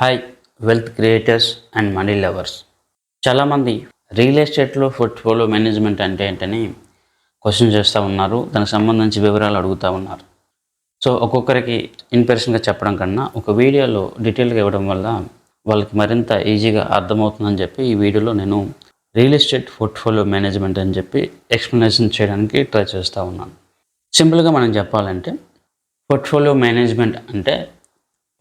Hi wealth creators and money lovers చాలామంది real ఎస్టేట్లో portfolio management అంటే ఏంటని క్వశ్చన్ చేస్తూ ఉన్నారు. దానికి సంబంధించి వివరాలు అడుగుతూ ఉన్నారు. సో ఒక్కొక్కరికి ఇన్ పర్సన్గా చెప్పడం కన్నా ఒక వీడియోలో డీటెయిల్గా ఇవ్వడం వల్ల వాళ్ళకి మరింత ఈజీగా అర్థమవుతుందని చెప్పి ఈ వీడియోలో నేను రియల్ ఎస్టేట్ పోర్ట్ఫోలియో మేనేజ్మెంట్ అని చెప్పి ఎక్స్ప్లెనేషన్ చేయడానికి ట్రై చేస్తూ ఉన్నాను. సింపుల్గా మనం చెప్పాలంటే పోర్ట్ఫోలియో మేనేజ్మెంట్ అంటే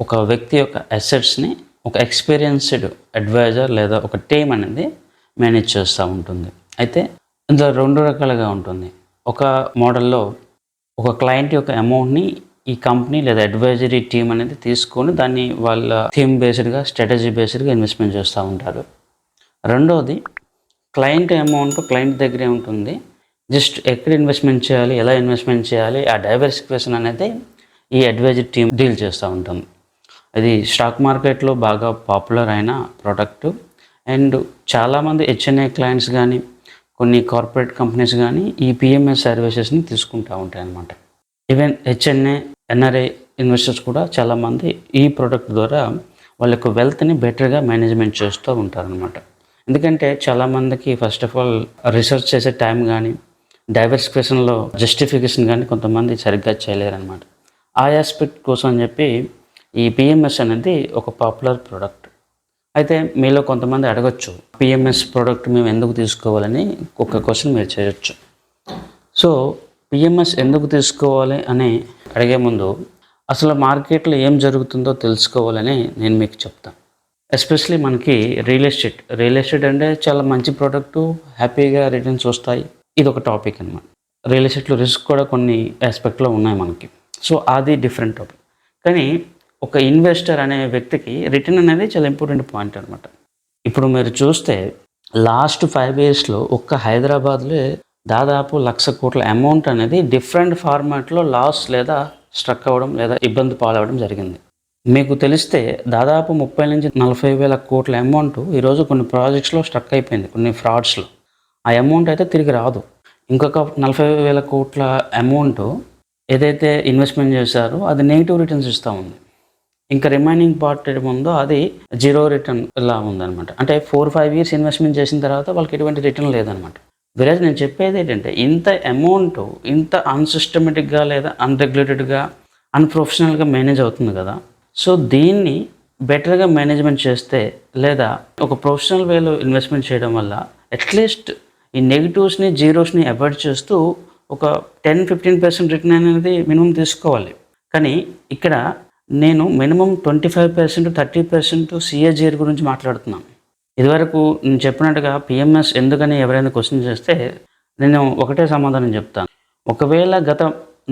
ఒక వ్యక్తి యొక్క అసెట్స్ని ఒక ఎక్స్పీరియన్స్డ్ అడ్వైజర్ లేదా ఒక టీమ్ అనేది మేనేజ్ చేస్తూ ఉంటుంది. అయితే ఇందులో రెండు రకాలుగా ఉంటుంది. ఒక మోడల్లో ఒక క్లయింట్ యొక్క అమౌంట్ని ఈ కంపెనీ లేదా అడ్వైజరీ టీం అనేది తీసుకొని దాన్ని వాళ్ళ థీమ్ బేస్డ్గా స్ట్రాటజీ బేస్డ్గా ఇన్వెస్ట్మెంట్ చేస్తూ ఉంటారు. రెండోది క్లయింట్ అమౌంట్ క్లయింట్ దగ్గరే ఉంటుంది. జస్ట్ ఎక్కడ ఇన్వెస్ట్మెంట్ చేయాలి ఎలా ఇన్వెస్ట్మెంట్ చేయాలి ఆ డైవర్సిఫికేషన్ అనేది ఈ అడ్వైజరీ టీం డీల్ చేస్తూ ఉంటుంది అది స్టాక్ మార్కెట్లో బాగా పాపులర్ అయిన ప్రోడక్ట్ అండ్ చాలామంది హెచ్ఎన్ఏ క్లయింట్స్ కానీ కొన్ని కార్పొరేట్ కంపెనీస్ కానీ ఈ పిఎంఎస్ సర్వీసెస్ని తీసుకుంటూ ఉంటాయి అన్నమాట. ఈవెన్ హెచ్ఎన్ఏ ఎన్ఆర్ఐ ఇన్వెస్టర్స్ కూడా చాలామంది ఈ ప్రోడక్ట్ ద్వారా వాళ్ళ యొక్క వెల్త్ని బెటర్గా మేనేజ్మెంట్ చేస్తూ ఉంటారనమాట ఎందుకంటే చాలామందికి ఫస్ట్ ఆఫ్ ఆల్ రీసెర్చ్ చేసే టైం కానీ డైవర్సిఫికేషన్లో జస్టిఫికేషన్ కానీ కొంతమంది సరిగ్గా చేయలేరనమాట ఆ ఆస్పెక్ట్ కోసం అని చెప్పి ఈ పిఎంఎస్ అనేది ఒక పాపులర్ ప్రోడక్ట్ అయితే మీలో కొంతమంది అడగచ్చు పిఎంఎస్ ప్రోడక్ట్ మేము ఎందుకు తీసుకోవాలని ఒక క్వశ్చన్ మీరు చేయొచ్చు. సో పిఎంఎస్ ఎందుకు తీసుకోవాలి అని అడిగే ముందు అసలు మార్కెట్లో ఏం జరుగుతుందో తెలుసుకోవాలని నేను మీకు చెప్తాను ఎస్పెషలీ మనకి రియల్ ఎస్టేట్ రియల్ ఎస్టేట్ అంటే చాలా మంచి ప్రోడక్ట్ హ్యాపీగా రిటర్న్స్ వస్తాయి. ఇది ఒక టాపిక్ అనమాట రియల్ ఎస్టేట్లో రిస్క్ కూడా కొన్ని ఆస్పెక్ట్లో ఉన్నాయి మనకి. సో అది డిఫరెంట్ టాపిక్ కానీ ఒక ఇన్వెస్టర్ అనే వ్యక్తికి రిటర్న్ అనేది చాలా ఇంపార్టెంట్ పాయింట్ అనమాట ఇప్పుడు మీరు చూస్తే లాస్ట్ ఫైవ్ ఇయర్స్లో ఒక్క హైదరాబాద్లో దాదాపు లక్ష కోట్ల అమౌంట్ అనేది డిఫరెంట్ ఫార్మాట్లో లాస్ లేదా స్ట్రక్ అవ్వడం లేదా ఇబ్బంది పాలవడం జరిగింది. మీకు తెలిస్తే దాదాపు ముప్పై నుంచి నలభై వేల కోట్ల అమౌంట్ ఈరోజు కొన్ని ప్రాజెక్ట్స్లో స్ట్రక్ అయిపోయింది కొన్ని ఫ్రాడ్స్లో ఆ అమౌంట్ అయితే తిరిగి రాదు. ఇంకొక నలభై వేల కోట్ల అమౌంట్ ఏదైతే ఇన్వెస్ట్మెంట్ చేశారో అది నెగిటివ్ రిటర్న్స్ ఇస్తూ ఉంది. ఇంకా రిమైనింగ్ పార్ట్ ఏముందో అది జీరో రిటర్న్ ఇలా ఉందన్నమాట. అంటే ఫోర్ ఫైవ్ ఇయర్స్ ఇన్వెస్ట్మెంట్ చేసిన తర్వాత వాళ్ళకి ఎటువంటి రిటర్న్ లేదనమాట విరాజ్ నేను చెప్పేది ఏంటంటే ఇంత అమౌంట్ ఇంత అన్సిస్టమేటిక్గా లేదా అన్రెగ్యులేటెడ్గా అన్ప్రొఫెషనల్గా మేనేజ్ అవుతుంది కదా. సో దీన్ని బెటర్గా మేనేజ్మెంట్ చేస్తే లేదా ఒక ప్రొఫెషనల్ వేలో ఇన్వెస్ట్మెంట్ చేయడం వల్ల అట్లీస్ట్ ఈ నెగిటివ్స్ని జీరోస్ని అవాయిడ్ చేస్తూ ఒక టెన్ ఫిఫ్టీన్ పర్సెంట్ రిటర్న్ అనేది మినిమం తీసుకోవాలి. కానీ ఇక్కడ నేను minimum twenty five percent thirty percent CAGR గురించి మాట్లాడుతున్నాను. ఇదివరకు నేను చెప్పినట్టుగా పిఎంఎస్ ఎందుకని ఎవరైనా క్వశ్చన్ చేస్తే నేను ఒకటే సమాధానం చెప్తాను. ఒకవేళ గత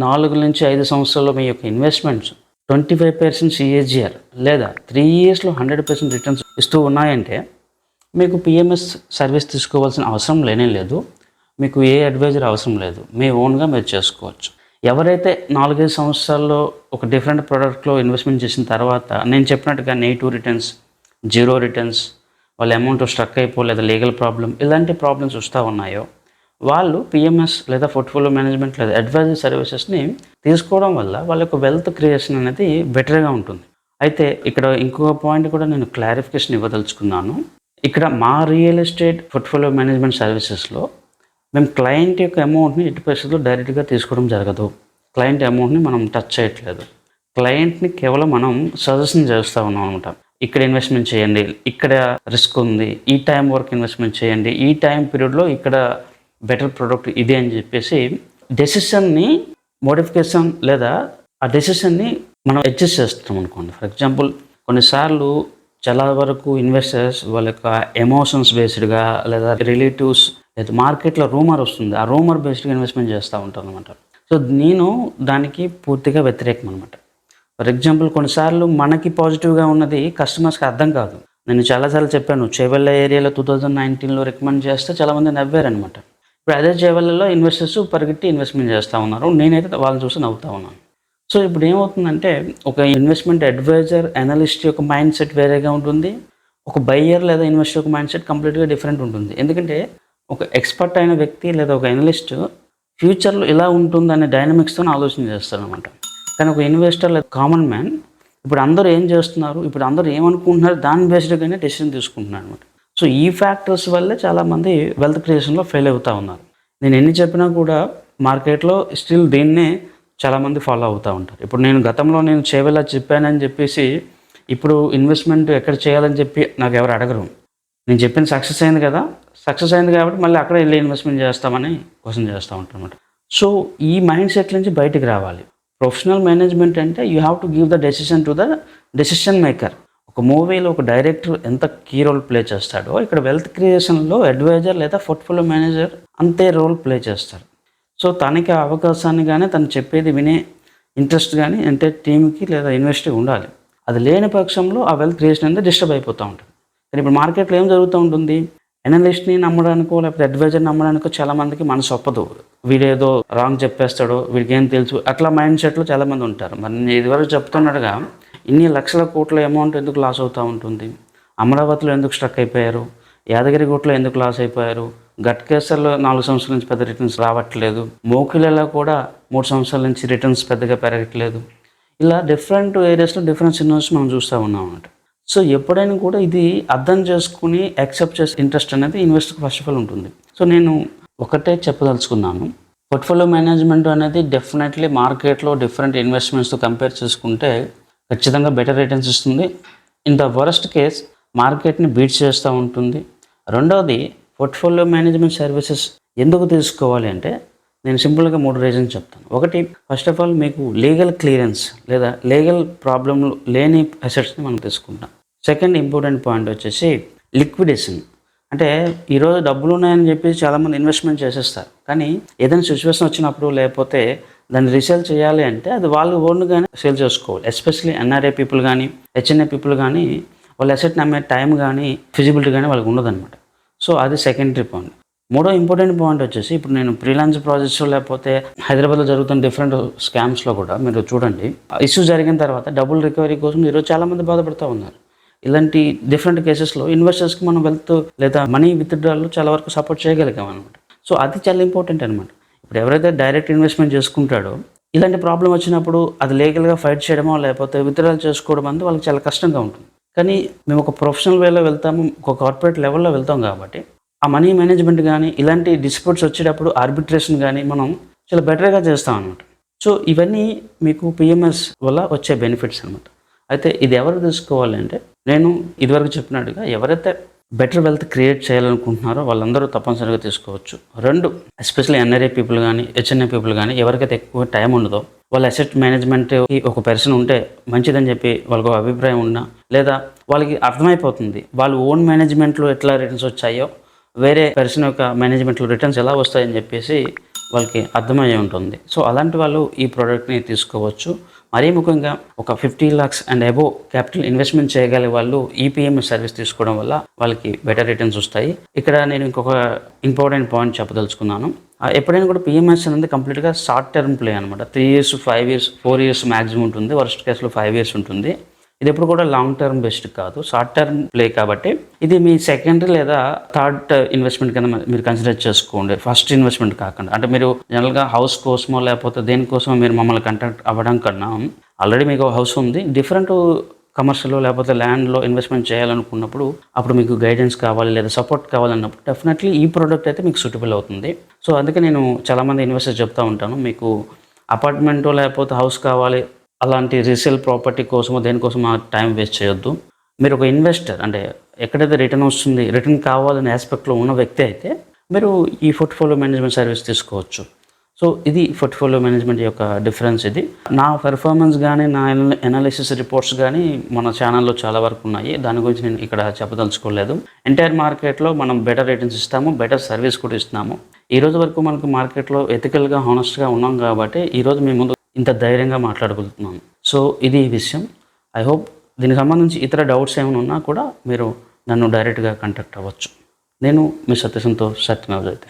నాలుగు నుంచి ఐదు సంవత్సరాల్లో మీ యొక్క investments twenty five percent CAGR లేదా త్రీ ఇయర్స్లో హండ్రెడ్ పర్సెంట్ రిటర్న్స్ ఇస్తూ ఉన్నాయంటే మీకు పిఎంఎస్ సర్వీస్ తీసుకోవాల్సిన అవసరం లేనే లేదు. మీకు ఏ అడ్వైజర్ అవసరం లేదు. మీ ఓన్గా మీరు చేసుకోవచ్చు. ఎవరైతే నాలుగైదు సంవత్సరాల్లో ఒక డిఫరెంట్ ప్రోడక్ట్లో ఇన్వెస్ట్మెంట్ చేసిన తర్వాత నేను చెప్పినట్టుగా నెగిటివ్ రిటర్న్స్ జీరో రిటర్న్స్ వాళ్ళ అమౌంట్ స్ట్రక్ అయిపో లేదా లీగల్ ప్రాబ్లం ఇలాంటి ప్రాబ్లమ్స్ వస్తూ ఉన్నాయో వాళ్ళు పిఎంఎస్ లేదా పోర్ట్ఫోలియో మేనేజ్మెంట్ లేదా అడ్వైజరీ సర్వీసెస్ని తీసుకోవడం వల్ల వాళ్ళ యొక్క వెల్త్ క్రియేషన్ అనేది బెటర్గా ఉంటుంది. అయితే ఇక్కడ ఇంకొక పాయింట్ కూడా నేను క్లారిఫికేషన్ ఇవ్వదలుచుకున్నాను. ఇక్కడ మా రియల్ ఎస్టేట్ పోర్ట్ఫోలియో మేనేజ్మెంట్ సర్వీసెస్లో మేము క్లయింట్ యొక్క అమౌంట్ని ఎట్టి పరిస్థితుల్లో డైరెక్ట్గా తీసుకోవడం జరగదు. క్లయింట్ అమౌంట్ని మనం టచ్ చేయట్లేదు. క్లయింట్ని కేవలం మనం సజెషన్ చేస్తూ ఉన్నాం అనమాట ఇక్కడ ఇన్వెస్ట్మెంట్ చేయండి ఇక్కడ రిస్క్ ఉంది ఈ టైం వరకు ఇన్వెస్ట్మెంట్ చేయండి ఈ టైం పీరియడ్లో ఇక్కడ బెటర్ ప్రోడక్ట్ ఇది అని చెప్పేసి డెసిషన్ని మోడిఫికేషన్ లేదా ఆ డెసిషన్ని మనం అడ్జస్ట్ చేస్తాం అనుకోండి. ఫర్ ఎగ్జాంపుల్ కొన్నిసార్లు చాలా వరకు ఇన్వెస్టర్స్ వాళ్ళ యొక్క ఎమోషన్స్ బేస్డ్గా లేదా రిలేటివ్స్ లేదా మార్కెట్లో రూమర్ వస్తుంది ఆ రూమర్ బేస్డ్గా ఇన్వెస్ట్మెంట్ చేస్తూ ఉంటాను అనమాట సో నేను దానికి పూర్తిగా వ్యతిరేకం అనమాట ఫర్ ఎగ్జాంపుల్ కొన్నిసార్లు మనకి పాజిటివ్గా ఉన్నది కస్టమర్స్కి అర్థం కాదు. నేను చాలాసార్లు చెప్పాను చేవెళ్ళ ఏరియాలో టూ థౌజండ్ నైన్టీన్లో రికమెండ్ చేస్తే చాలామంది నవ్వారనమాట ఇప్పుడు అదే చేవెళ్ళలో ఇన్వెస్టర్స్ పరిగెట్టి ఇన్వెస్ట్మెంట్ చేస్తూ ఉన్నారు. నేనైతే వాళ్ళని చూసి నవ్వుతూ ఉన్నాను. సో ఇప్పుడు ఏమవుతుందంటే ఒక ఇన్వెస్ట్మెంట్ అడ్వైజర్ అనలిస్ట్ యొక్క మైండ్ సెట్ వేరేగా ఉంటుంది. ఒక బయ్యర్ లేదా ఇన్వెస్టర్ యొక్క మైండ్ సెట్ కంప్లీట్గా డిఫరెంట్ ఉంటుంది. ఎందుకంటే ఒక ఎక్స్పర్ట్ అయిన వ్యక్తి లేదా ఒక అనలిస్ట్ ఫ్యూచర్లో ఇలా ఉంటుందనే డైనమిక్స్తో ఆలోచన చేస్తారనమాట కానీ ఒక ఇన్వెస్టర్ లేదా కామన్ మ్యాన్ ఇప్పుడు అందరూ ఏం చేస్తున్నారు? ఇప్పుడు అందరూ ఏమనుకుంటున్నారు? దాని బేస్డ్గానే డెసిషన్ తీసుకుంటున్నారు అనమాట సో ఈ ఫ్యాక్టర్స్ వల్లే చాలామంది వెల్త్ క్రియేషన్లో ఫెయిల్ అవుతూ ఉన్నారు. నేను ఎన్ని చెప్పినా కూడా మార్కెట్లో స్టిల్ దీన్నే చాలామంది ఫాలో అవుతూ ఉంటారు. ఇప్పుడు నేను గతంలో నేను చేయవేలా చెప్పానని చెప్పేసి ఇప్పుడు ఇన్వెస్ట్మెంట్ ఎక్కడ చేయాలని చెప్పి నాకు ఎవరు అడగరు. నేను చెప్పిన సక్సెస్ అయింది కదా సక్సెస్ అయింది కాబట్టి మళ్ళీ అక్కడ వెళ్ళి ఇన్వెస్ట్మెంట్ చేస్తామని క్వశ్చన్ చేస్తూ ఉంటాను సో ఈ మైండ్ సెట్ నుంచి బయటకు రావాలి. ప్రొఫెషనల్ మేనేజ్మెంట్ అంటే you have to give the decision to the decision maker ఒక మూవీలో ఒక డైరెక్టర్ ఎంత కీ రోల్ ప్లే చేస్తాడో ఇక్కడ వెల్త్ క్రియేషన్లో అడ్వైజర్ లేదా పోర్ట్ఫోలియో మేనేజర్ అంతే రోల్ ప్లే చేస్తారు. సో తనకి ఆ అవకాశాన్ని కానీ తను చెప్పేది వినే ఇంట్రెస్ట్ కానీ అంటే టీంకి లేదా ఇన్వెస్ట్ ఉండాలి. అది లేని పక్షంలో ఆ వెల్త్ క్రియేషన్ అనేది డిస్టర్బ్ అయిపోతూ ఉంటుంది. కానీ ఇప్పుడు మార్కెట్లో ఏం జరుగుతూ ఉంటుంది? ఎనలిస్ట్ని నమ్మడానికో లేకపోతే అడ్వైజర్ నమ్మడానికో చాలా మందికి మనసు ఒప్పదు. వీడేదో రాంగ్ చెప్పేస్తాడో వీడికి ఏం తెలుసు? అట్లా మైండ్ సెట్లో చాలా మంది ఉంటారు. మరి నేను ఇదివరకు చెప్తున్నట్టుగా ఇన్ని లక్షల కోట్ల అమౌంట్ ఎందుకు లాస్ అవుతూ ఉంటుంది? అమరావతిలో ఎందుకు స్ట్రక్ అయిపోయారు? యాదగిరిగుట్టలో ఎందుకు లాస్ అయిపోయారు? గట్కేసర్లో నాలుగు సంవత్సరాల నుంచి పెద్ద రిటర్న్స్ రావట్లేదు. మోకిలలో కూడా మూడు సంవత్సరాల నుంచి రిటర్న్స్ పెద్దగా పెరగట్లేదు. ఇలా డిఫరెంట్ ఏరియాస్లో డిఫరెంట్ సినిమాస్ మనం చూస్తూ ఉన్నాం అన్నమాట. సో ఎప్పుడైనా కూడా ఇది అర్థం చేసుకుని యాక్సెప్ట్ చేసే ఇంట్రెస్ట్ అనేది ఇన్వెస్టర్కి ఫస్ట్ ఆఫ్ ఆల్ ఉంటుంది. సో నేను ఒకటే చెప్పదలుచుకున్నాను. పోర్ట్ఫోలియో మేనేజ్మెంట్ అనేది డెఫినెట్లీ మార్కెట్లో డిఫరెంట్ ఇన్వెస్ట్మెంట్స్తో కంపేర్ చేసుకుంటే ఖచ్చితంగా బెటర్ రిటర్న్స్ ఇస్తుంది. ఇన్ ద వరస్ట్ కేస్ మార్కెట్ని బీట్ చేస్తూ ఉంటుంది. రెండవది పోర్ట్ఫోలియో మేనేజ్మెంట్ సర్వీసెస్ ఎందుకు తీసుకోవాలి అంటే నేను సింపుల్గా మూడు రీజన్స్ చెప్తాను. ఒకటి ఫస్ట్ ఆఫ్ ఆల్ మీకు లీగల్ క్లియరెన్స్ లేదా లీగల్ ప్రాబ్లంలు లేని అసెట్స్ని మనం తీసుకుంటాం. సెకండ్ ఇంపార్టెంట్ పాయింట్ వచ్చేసి లిక్విడేషన్ అంటే ఈరోజు డబ్బులు ఉన్నాయని చెప్పి చాలామంది ఇన్వెస్ట్మెంట్ చేసేస్తారు. కానీ ఏదైనా సిచ్యువేషన్ వచ్చినప్పుడు లేకపోతే దాన్ని రీసేల్ చేయాలి అంటే అది వాళ్ళు ఓన్గానే సేల్ చేసుకోవాలి. ఎస్పెషల్లీ ఎన్ఆర్ఏ పీపుల్ కానీ హెచ్ఎన్ఏ పీపుల్ కానీ వాళ్ళ అసెట్ నమ్మే టైం కానీ ఫిజిబిలిటీ కానీ వాళ్ళకి ఉండదన్నమాట. సో అది సెకండరీ పాయింట్ మూడో ఇంపార్టెంట్ పాయింట్ వచ్చేసి ఇప్పుడు నేను ఫ్రీలాన్స్ ప్రాజెక్ట్స్ లేకపోతే హైదరాబాద్లో జరుగుతున్న డిఫరెంట్ స్కామ్స్లో కూడా మీరు చూడండి. ఇష్యూ జరిగిన తర్వాత డబుల్ రికవరీ కోసం ఈరోజు చాలామంది బాధపడుతూ ఉన్నారు. ఇలాంటి డిఫరెంట్ కేసెస్లో ఇన్వెస్టర్స్కి మనం వెల్త్ లేదా మనీ విత్డ్రాల్లో చాలా వరకు సపోర్ట్ చేయగలిగాం అనమాట సో అది చాలా ఇంపార్టెంట్ అనమాట ఇప్పుడు ఎవరైతే డైరెక్ట్ ఇన్వెస్ట్మెంట్ చేసుకుంటాడో ఇలాంటి ప్రాబ్లం వచ్చినప్పుడు అది లీగల్గా ఫైట్ చేయడమో లేకపోతే విత్డ్రాల్ చేసుకోవడం అనేది వాళ్ళకి చాలా కష్టంగా ఉంటుంది. కానీ మేము ఒక ప్రొఫెషనల్ వేలో వెళ్తాము ఒక కార్పొరేట్ లెవెల్లో వెళ్తాం కాబట్టి ఆ మనీ మేనేజ్మెంట్ కానీ ఇలాంటి డిస్ప్యూట్స్ వచ్చేటప్పుడు ఆర్బిట్రేషన్ కానీ మనం చాలా బెటర్గా చేస్తాం అనమాట సో ఇవన్నీ మీకు పిఎంఎస్ వల్ల వచ్చే బెనిఫిట్స్ అనమాట అయితే ఇది ఎవరు తీసుకోవాలి అంటే నేను ఇదివరకు చెప్పినట్టుగా ఎవరైతే బెటర్ వెల్త్ క్రియేట్ చేయాలనుకుంటున్నారో వాళ్ళందరూ తప్పనిసరిగా తీసుకోవచ్చు. రెండు ఎస్పెషల్లీ ఎన్ఆర్ఏ పీపుల్ కానీ హెచ్ఎన్ఏ పీపుల్ కానీ ఎవరికైతే ఎక్కువ టైం ఉండదో వాళ్ళ అసెట్ మేనేజ్మెంట్ ఒక పర్సన్ ఉంటే మంచిదని చెప్పి వాళ్ళకు ఒక అభిప్రాయం ఉన్నా లేదా వాళ్ళకి అర్థమైపోతుంది వాళ్ళు ఓన్ మేనేజ్మెంట్లో ఎట్లా రిటర్న్స్ వచ్చాయో వేరే పర్సన్ యొక్క మేనేజ్మెంట్లో రిటర్న్స్ ఎలా వస్తాయని చెప్పేసి వాళ్ళకి అర్థమయ్యే ఉంటుంది. సో అలాంటి వాళ్ళు ఈ ప్రోడక్ట్ని తీసుకోవచ్చు. మరీ ముఖ్యంగా ఒక fifty lakhs and above capital investment చేయగలిగే వాళ్ళు ఈపీఎం సర్వీస్ తీసుకోవడం వల్ల వాళ్ళకి బెటర్ రిటర్న్స్ వస్తాయి. ఇక్కడ నేను ఇంకొక ఇంపార్టెంట్ పాయింట్ చెప్పదలుచుకున్నాను. ఎప్పుడైనా కూడా పిఎంఎస్ అనేది కంప్లీట్గా షార్ట్ టర్మ్ ప్లే అనమాట three years five years four years maximum ఉంటుంది. వర్స్ట్ కేసులో ఫైవ్ ఇయర్స్ ఉంటుంది. ఇది ఎప్పుడు కూడా లాంగ్ టర్మ్ బెస్ట్ కాదు. షార్ట్ టర్మ్ ప్లే కాబట్టి ఇది మీ సెకండరీ లేదా థర్డ్ ఇన్వెస్ట్మెంట్ కింద మీరు కన్సిడర్ చేసుకోండి. ఫస్ట్ ఇన్వెస్ట్మెంట్ కాకుండా. అంటే మీరు జనరల్గా హౌస్ కోసమో లేకపోతే దేనికోసమో మీరు మమ్మల్ని కంటాక్ట్ అవ్వడం కన్నా ఆల్రెడీ మీకు హౌస్ ఉంది. డిఫరెంట్ కమర్షియల్ లేకపోతే ల్యాండ్లో ఇన్వెస్ట్మెంట్ చేయాలనుకున్నప్పుడు అప్పుడు మీకు గైడెన్స్ కావాలి లేదా సపోర్ట్ కావాలన్నప్పుడు డెఫినెట్లీ ఈ ప్రోడక్ట్ అయితే మీకు సూటబుల్ అవుతుంది. సో అందుకే నేను చాలామంది ఇన్వెస్టర్స్ చెప్తా ఉంటాను. మీకు అపార్ట్మెంటో లేకపోతే హౌస్ కావాలి అలాంటి రీసేల్ ప్రాపర్టీ కోసమో దేనికోసం టైం వేస్ట్ చేయొద్దు. మీరు ఒక ఇన్వెస్టర్ అంటే ఎక్కడైతే రిటర్న్ వస్తుంది రిటర్న్ కావాలనే ఆస్పెక్ట్లో ఉన్న వ్యక్తి అయితే మీరు ఈ పోర్ట్ఫోలియో మేనేజ్మెంట్ సర్వీస్ తీసుకోవచ్చు. సో ఇది పోర్ట్ఫోలియో మేనేజ్మెంట్ యొక్క డిఫరెన్స్ ఇది. నా పెర్ఫార్మెన్స్ కానీ నా ఎనాలిసిస్ రిపోర్ట్స్ కానీ మన ఛానల్లో చాలా వరకు ఉన్నాయి. దాని గురించి నేను ఇక్కడ చెప్పదలుచుకోలేదు. ఎంటైర్ మార్కెట్లో మనం బెటర్ రేటింగ్స్ ఇస్తాము బెటర్ సర్వీస్ కూడా ఇస్తున్నాము. ఈ రోజు వరకు మనకు మార్కెట్లో ఎథికల్గా హానెస్ట్గా ఉన్నాం కాబట్టి ఈ రోజు మీ ముందు ఇంత ధైర్యంగా మాట్లాడగలుగుతున్నాను. సో ఇది ఈ విషయం. ఐ హోప్ దీనికి సంబంధించి ఇతర డౌట్స్ ఏమైనా ఉన్నా కూడా మీరు నన్ను డైరెక్ట్గా కాంటాక్ట్ అవ్వచ్చు. నేను మీ సత్యసంతో సత్యమేవ అయితే.